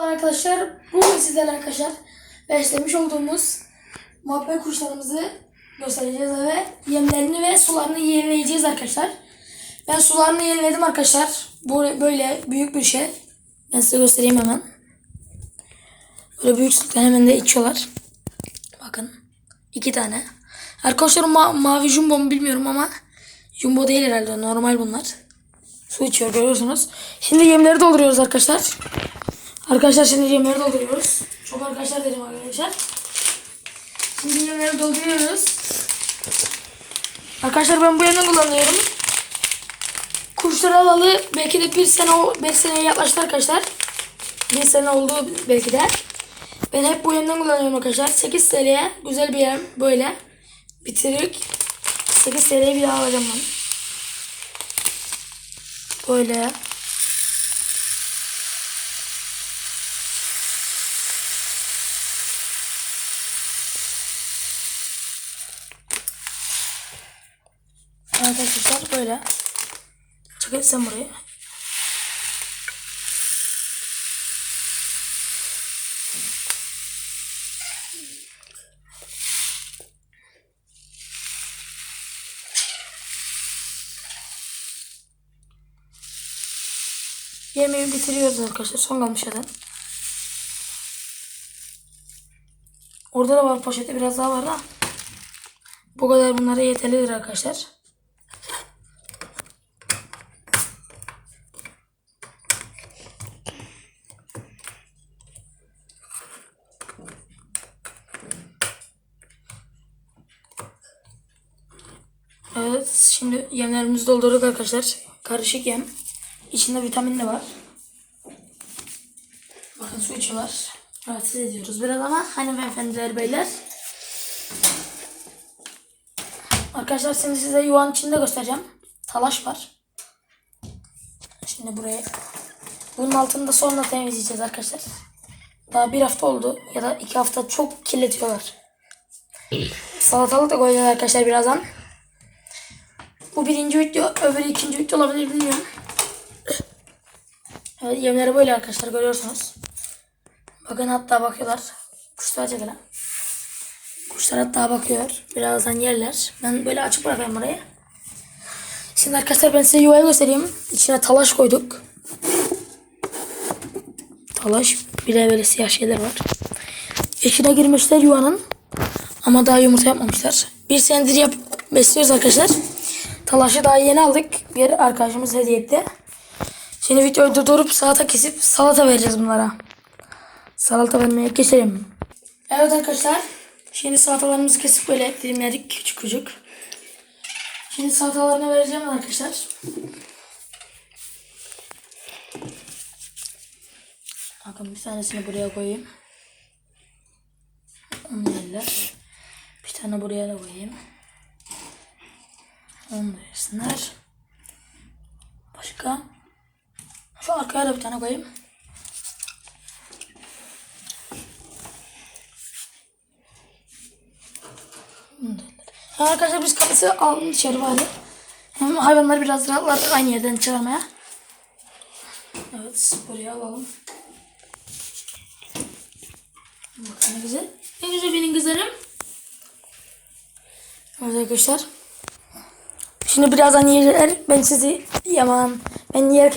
Arkadaşlar bugün sizlerle arkadaşlar beslemiş olduğumuz muhabbet kuşlarımızı göstereceğiz ve yemlerini ve sularını yenileyeceğiz arkadaşlar. Ben sularını yeniledim arkadaşlar. Bu böyle büyük bir şey. Ben size göstereyim hemen. Böyle büyük sütler hemen de içiyorlar. Bakın. iki tane. Arkadaşlar ma- mavi jumbo mu bilmiyorum ama jumbo değil herhalde. Normal bunlar. Su içiyor görüyorsunuz. Şimdi yemleri dolduruyoruz arkadaşlar. Arkadaşlar şimdi yemleri dolduruyoruz. Çok arkadaşlar dedim arkadaşlar. Şimdi yemleri dolduruyoruz. Arkadaşlar ben bu yemden kullanıyorum. Kuşları alalı belki de bir sene, beş seneye yaklaştı arkadaşlar. Bir sene oldu belki de. Ben hep bu yemden kullanıyorum arkadaşlar. 8 TL'ye güzel bir yem böyle. Bitirik. 8 TL'ye bir daha alacağım ben. Böyle. Evet arkadaşlar böyle. Çık sen buraya. Yemeği bitiriyoruz arkadaşlar. Son kalmış zaten. Orada da var poşette biraz daha var da. Bu kadar bunlara yeterlidir arkadaşlar. Evet şimdi yemlerimizi doldurduk arkadaşlar. Karışık yem. İçinde vitamin de var. Bakın su içiyorlar. Rahatsız ediyoruz biraz ama beyefendiler beyler. Arkadaşlar şimdi size yuvanın içinde göstereceğim. Talaş var. Şimdi buraya bunun altını da sonra temizleyeceğiz arkadaşlar. Daha bir hafta oldu ya da iki hafta çok kirletiyorlar. Salatalık da koyacağız arkadaşlar birazdan. Bu birinci video, öbürü ikinci video olabilir bilmiyorum. Evet yemleri böyle arkadaşlar görüyorsunuz. Bakın hatta bakıyorlar. Kuşlar çekelim. Kuşlar hatta bakıyor. Birazdan yerler. Ben böyle açık bırakayım burayı. Şimdi arkadaşlar ben size yuvayı göstereyim. İçine talaş koyduk. Talaş bir de böyle siyah şeyler var. İçine girmişler yuvanın. Ama daha yumurta yapmamışlar. Bir senedir yap besliyoruz arkadaşlar. Talaşı daha yeni aldık. Bir arkadaşımız hediye etti. Şimdi videoyu durdurup salata kesip salata vereceğiz bunlara. Salata vermeye geçelim. Evet arkadaşlar. Şimdi salatalarımızı kesip böyle dilimledik küçük küçük. Şimdi salatalarını vereceğim arkadaşlar. Bakın bir tanesini buraya koyayım. Bir tane buraya da koyayım. Onu da yesinler. Başka? Şu arkaya da bir tane koyayım. Arkadaşlar biz kafesi alalım dışarı bari. Hem hayvanlar biraz rahatlar aynı yerden çıkarmaya. Evet buraya alalım. Bakın ne güzel. Ne güzel benim kızlarım. Evet arkadaşlar. Şimdi birazdan yiyecekler. Ben sizi yaman. Ben yerken